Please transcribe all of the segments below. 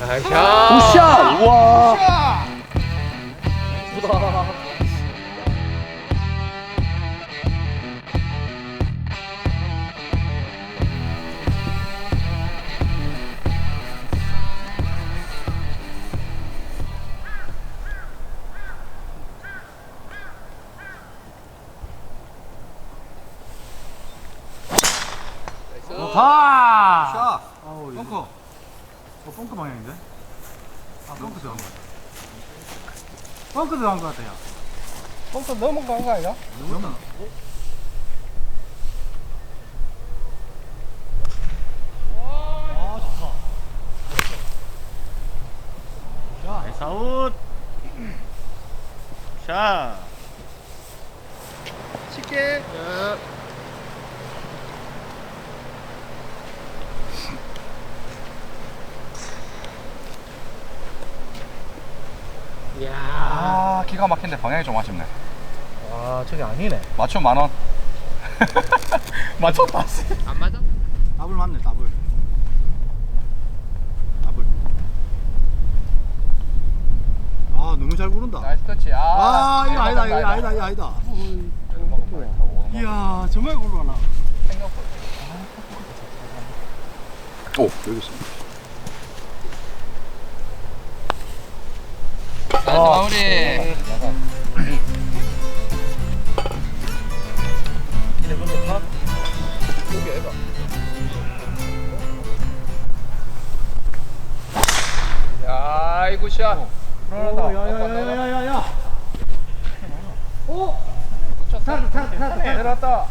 굿샷! 우와! 가! 벙커 넘어간 거 아니야? 나이스 아웃 샷 쉽게. 아, 기가 막힌데 방향이 좀 아쉽네. 아, 저게 아니네. 맞춤 만 원. 맞췄다. 안 맞아? 더블 맞네, 더블. 더블. 아, 너무 잘 부른다. 나이스 터치. 아, 이거 아니다, 이거 아니다, 이거 아니다. 이야, 정말 부르나. 생각보다. 오, 여기 있어. 나이스 마무리. 야, 이거 샷. 불안하다. 야야 야 야 야야. 쳤다. 탔다. 내려왔다.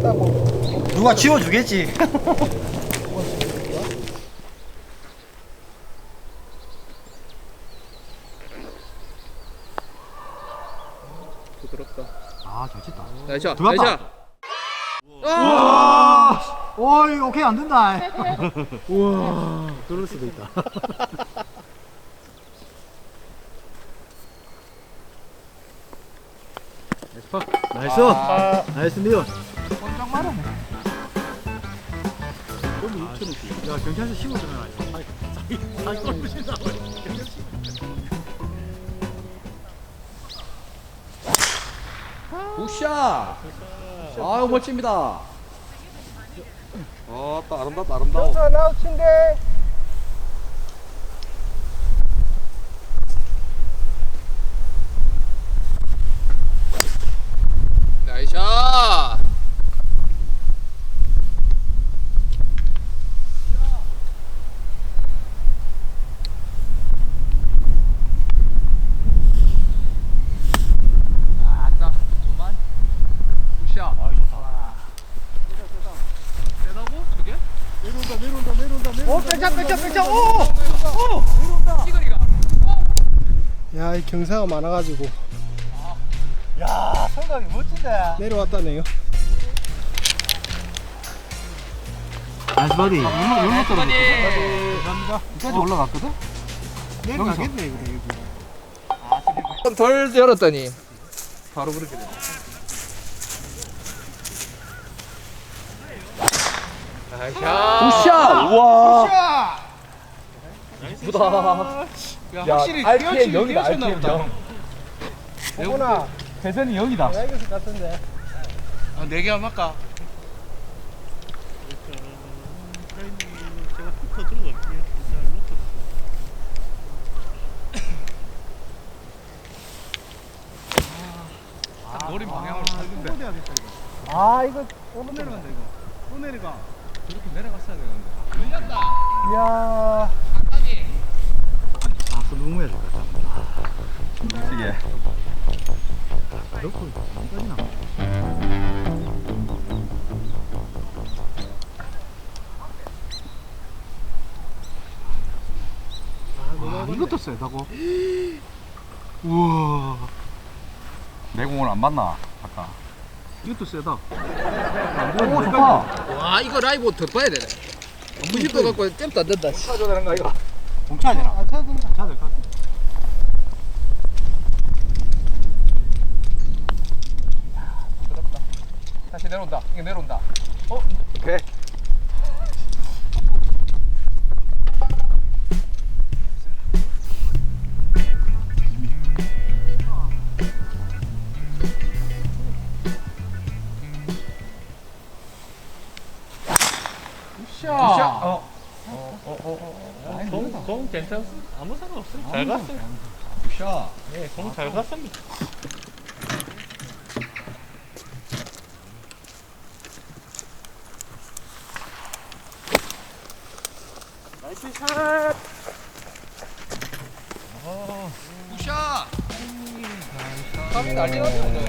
누가 지워주겠지. 부드럽다. 아, 잘 쳤다. 나이스 샷. 들어갔다. 나이스 샷. 와, 오, 이거 오케이 안 된다. 우와, 그럴 수도 있다. 나이스, 아. 나이스 니 어. 원장 말하네. 야, 경찰서 15점 해라. 자기, 자기 떨어진다. 굿샷. 아유 멋집니다. 아, 또 아름답다 아름다워. 나이스 샷. 아따, 그만. 굿샷. 아, 좋다. 세다고? 저게? 내려온다, 내려온다, 내려온다, 내려온다. 오, 백차, 백차, 백차. 오! 오! 찌그리가. 야, 이 경사가 많아가지고 야, 성각이 멋진데. 내려왔다네요. 나이스 버디. 나이스 버디. 감사합니다. 여기까지 올라갔거든? 내려가겠네 이거 여기. 덜 열었더니 바로 그렇게 돼. 굿샷! 우와! 이쁘다. 야, 확실히 RPM 뛰어치기 0이다, 뛰어쳤나 RPM 보다. 0. 호구나 대전이 0이다. 내가 이것을 같은데. 아, 네개 한번 할까? 제가 갈게요. 머리 방향으로 살는데 해야겠다 이거. 아 이거 또 내려간다 이거 또 내려가 저렇게 내려갔어야 되는데 이야. 해야 되겠다 시계. 넣고 어디까지나 아, 이것도 세다고 우와 내 공을 안 맞나? 아까. 이것도 세다 오, 좋다. 와, 이거 라이브 더 봐야 되네. 90도 갖고 잼도 안 된다. 공차야 되 나? 안 차야 되나? 차야 될 것 같아 다시 내려온다. 이게 내려온다. 오케이. 공잘 갔습니다. 굿샷! 감이 난리 났네, 오늘.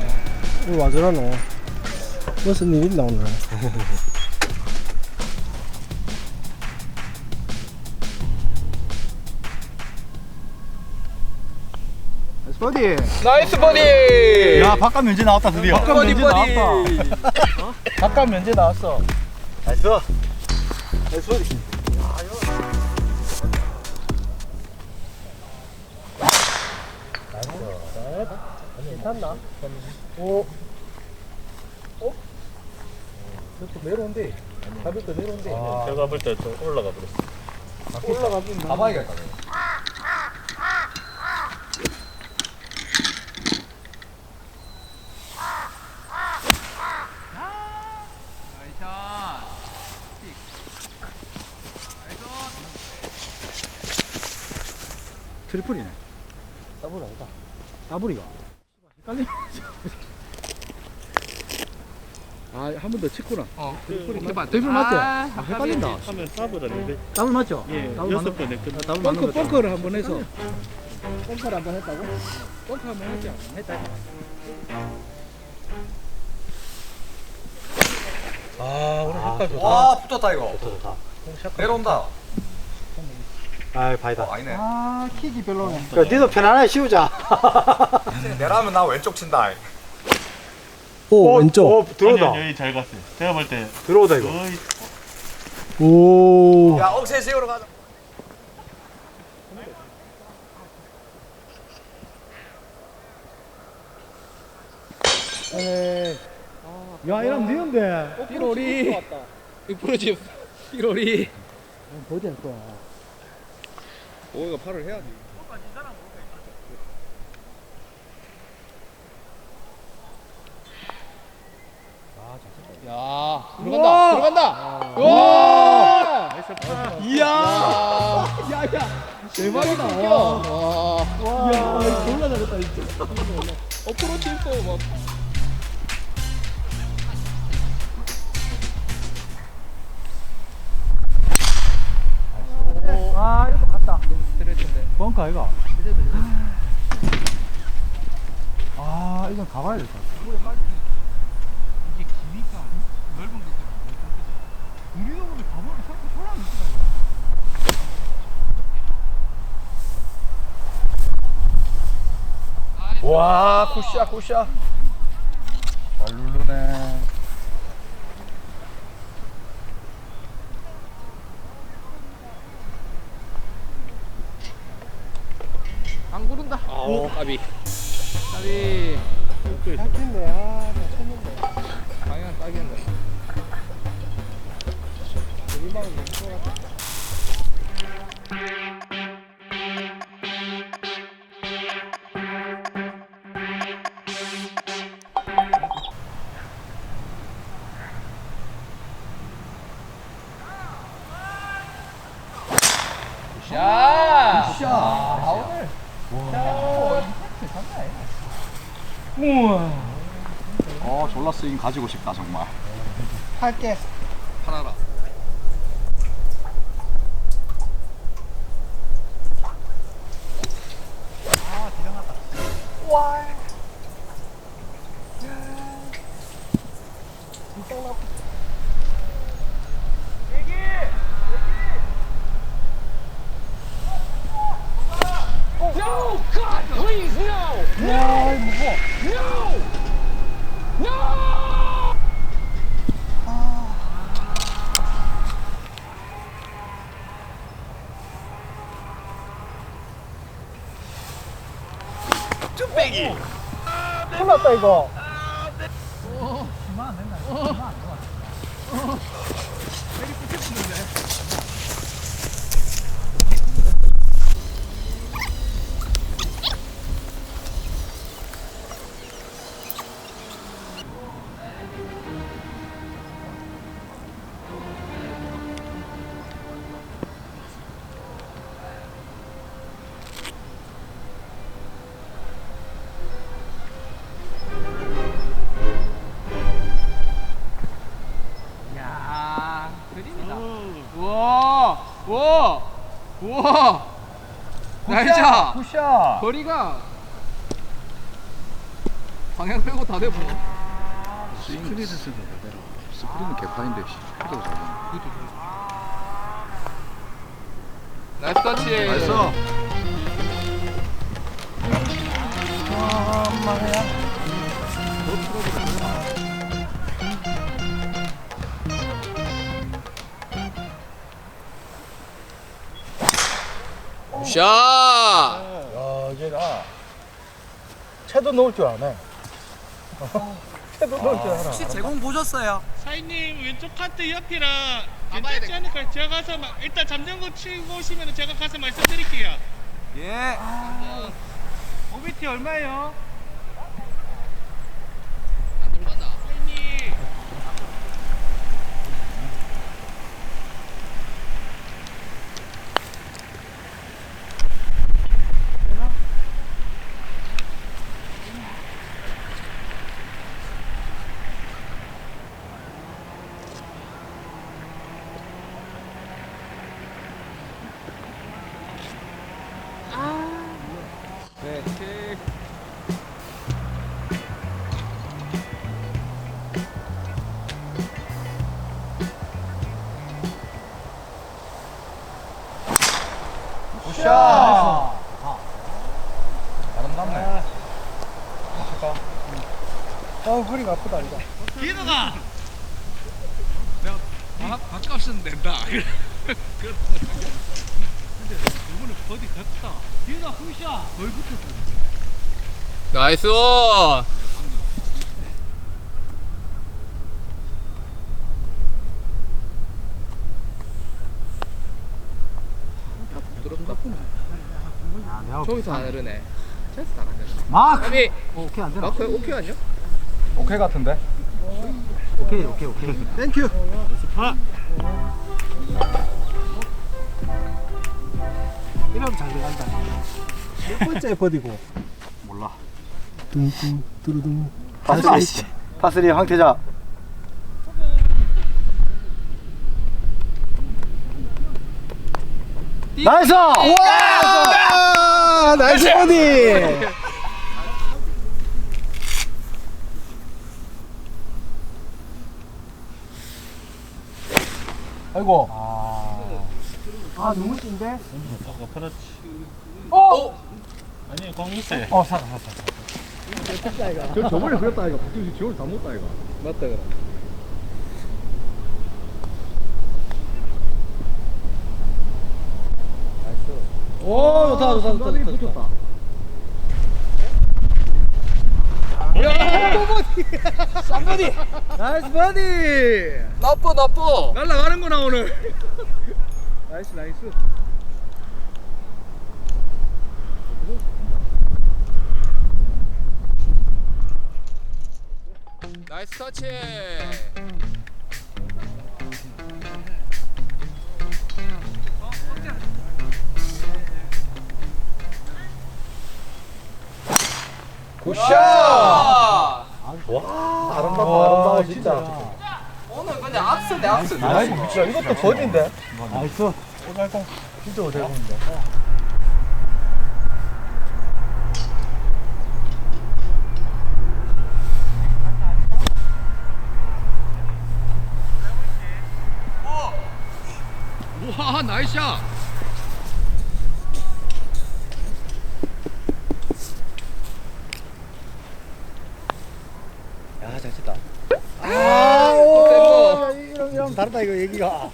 오늘 와 저러노. 무슨 일 있나 오늘. 버디 나이스 버디! 야 바깥 면제 나왔다 드디어 바깥 버디, 면제 버디! 나왔다 어? 바깥 면제 나왔어 나이스 나이스 버디 괜찮나? 오. 어? 저또 내려온대. 가볍게 내려온대. 제가 볼 때 좀 올라가 버렸어. 올라가긴 나. 가봐야겠다. 트리플이네 더블 아니다. 더블이가 헷갈리네 아 한 번 더 쳤구나 어, 트리플이 해봐. 트리플 맞죠? 아, 아, 헷갈린다 하면 더블 아닌데? 더블 맞죠? 예, 더블 여섯 맞는 끝. 더블 벙커 벙커를 한 번 해서 pom프를 한번 했다고? 벙커 한번 했죠 했다 아 오늘 색깔 좋다 와, 붙었다 이거. 내려온다. 아, 바이다. 어, 아니네. 아 킥이 별로네. 그, 니도 편안하게 씌우자. 내라면 나 왼쪽 친다. 오 왼쪽. 어, 들어오다. 여기 잘 갔어요. 제가 볼 때 들어오다, 이거. 거의 오. 야, 억세 세우러 가자. 에이. 야 이러면 니은데 삐로리. 이 부러지. 삐로리. 어디 할 거야? 오, 이거 팔을 해야지. 야, 들어간다. 들어간다. 와! 이야! 야, 야. 대박이다. 와. 와. 야, 졸라 잘했다 진짜. 어프로치 했어. 막. 아 이것도 벙커 아이가? 아 이건 가봐야 될 것 같아. 이게 기니까 넓은 것들은 우리도 근데 가보면 자꾸 소란 있더라고. 와, 굿샷, 굿샷. 잘 누르네. 오 가지고 싶다 정말. 할게 굿샷. 거리가 방향 빼고 다 돼보 스윙 스크린은 그대로. 스크린은 개파인데 씨. 그대로 잡아. 나이스 터치 나이스. 샷야 얘가 채도 넣을 줄 아네 채도 넣을 줄 알아 제공 보셨어요? 사장님 왼쪽 카트 옆이라 괜찮지 않을까요? 제가 가서 마- 일단 잠정거 치고 오시면 제가 가서 말씀드릴게요. 예 오비티 얼마예요? 어 허리가 아프다. 이거 기회가! 내가 밥, 밥값은 낸다. 근데 이번에 버디 갔다. 기회가 후샷! 거의 붙었어. 나이스 부드럽다 야, 내가 저기서 안 흐르네. 체스 안 하네. 막 아니 오케이 안 되나? 마크 오케이 아니야? 오케이 같은데. 오케이 오케이 오케이. 땡큐. 이러면 잘 들어간다. 몇 번째 버디고 몰라. 뚱뚱 뚜루둥 파스리 파스리 황태자. 나이스! 와 나이스 버디 아이고 아 너무 찐데? 아까 그렇지. 어? 아니 공 있어요. 어 사가 사가. 저 저번에 그랬다 이거. 박규수 지원을 다 못다 이거. 맞다 그럼 오 좋다 좋다 좋다 좋다, 좋다. 쌍거리 나이스 버디. 나빠 나빠 날라가는구나 오늘. 나이스 나이스. 나이스 터치 굿샷 아름답다 아름다워 진짜. 오늘 그냥 악수네 악수 아이 진짜 이것도 버디인데. 나이스. 오달공 진짜 오달공인데. 우와 나이스 샷. 야잘 쳤다. 아, 또 뺀거. 이런 다르다 이거 얘기가.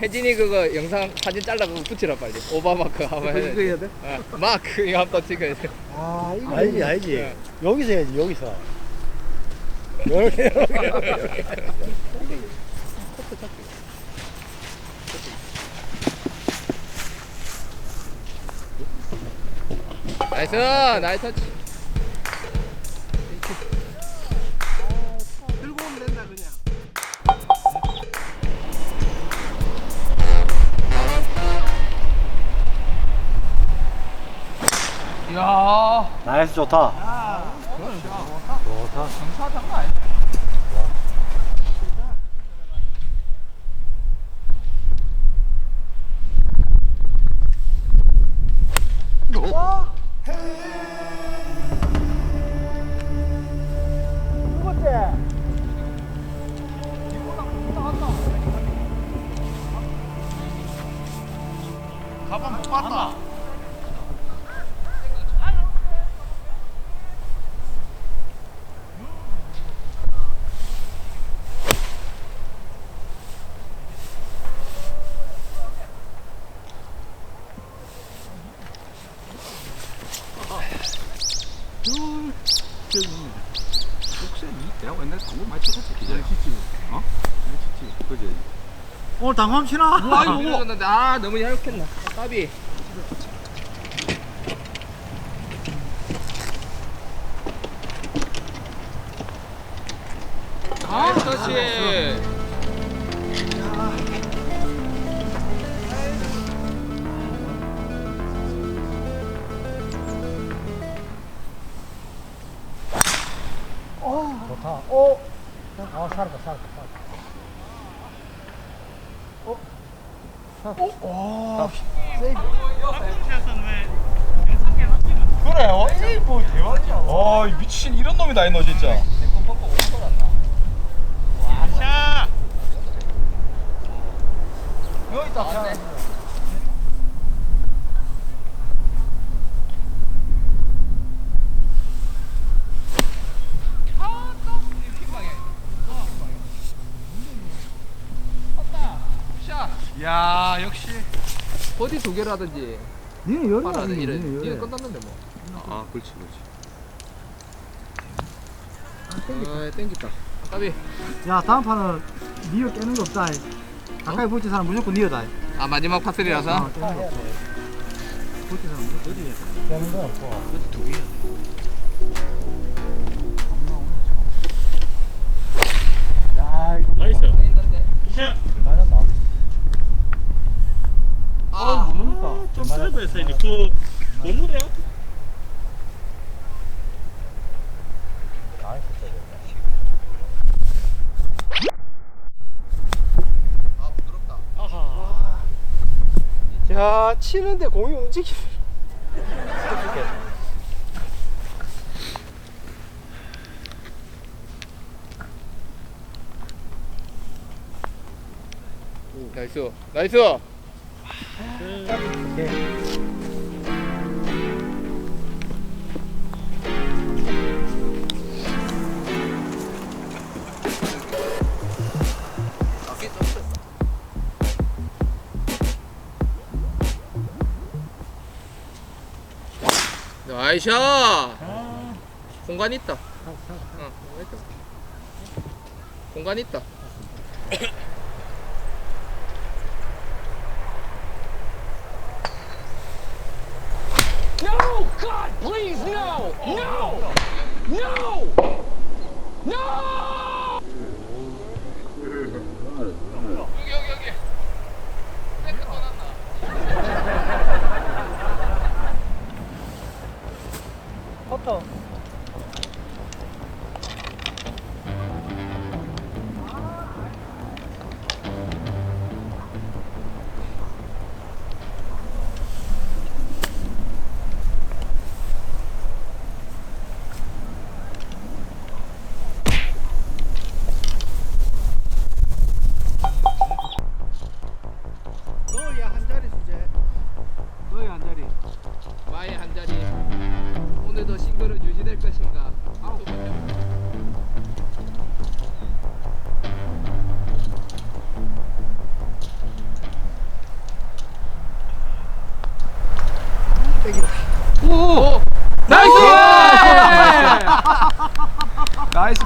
혜진이 그거 영상 사진 잘라 그거 붙이라 빨리 오바마크 한번 해야 돼? 어, 마크 이거 한번 찍어야 돼 아 이거 알지 알지. 여기서 해야지 여기서. 이렇게 이렇게. 나이스 나이스 터치 이야. 나이스 좋다. 가방 당황 치나? 아 이거 아 너무 얇겠나 까비 나이스 터치 좋다. 오. 아 살았다 살았다 살았다. 어? 오. 와. 세이브. 그래 어이 뭐 대박이야. 어 미친 이런 놈이다 이너 진짜. 샷! 여기 있다. 그냥. 야 역시. 버디 두 개라든지 니는 열이 하나 아니니 이래 니는 이래 열이. 끝났는데 뭐 아 그렇지 그렇지. 아 땡겼다 까비 야 다음 판은 니어 깨는 거 없다. 가까이 붙인 사람 무조건 니어다. 아 마지막 파슬이라서 어, 깨는 거 없어. 붙인 사람 무조건 니어야 돼. 깨는 거 없어. 야 이거 나이스. 샷! 맞았나? 아 모르겠다. 좀 세이브했어 이제 그 고무래요? 야 치는데 공이 움직이. 나이스 나이스 나이스 공간 있다. 어, 공간 있다.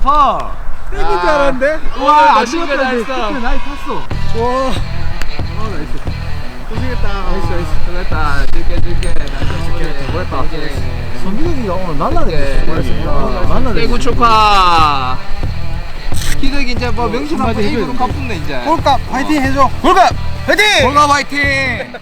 파. 땡긴 줄 알았는데? 와, 안 싱글 죽었다. 나이스. 근데 나이 탔어. 나이스 나이스. 수고했다. 줄게 줄게. 줄게. 수고했다. 성기덕이가 오늘 날라네. 네. 날라네. 대구 축하. 기덕이 이제 뭐 명신 한번 A그룹 가뿐네 이제. 홀값 파이팅 해줘. 골갑 화이팅! 골갑 화이팅!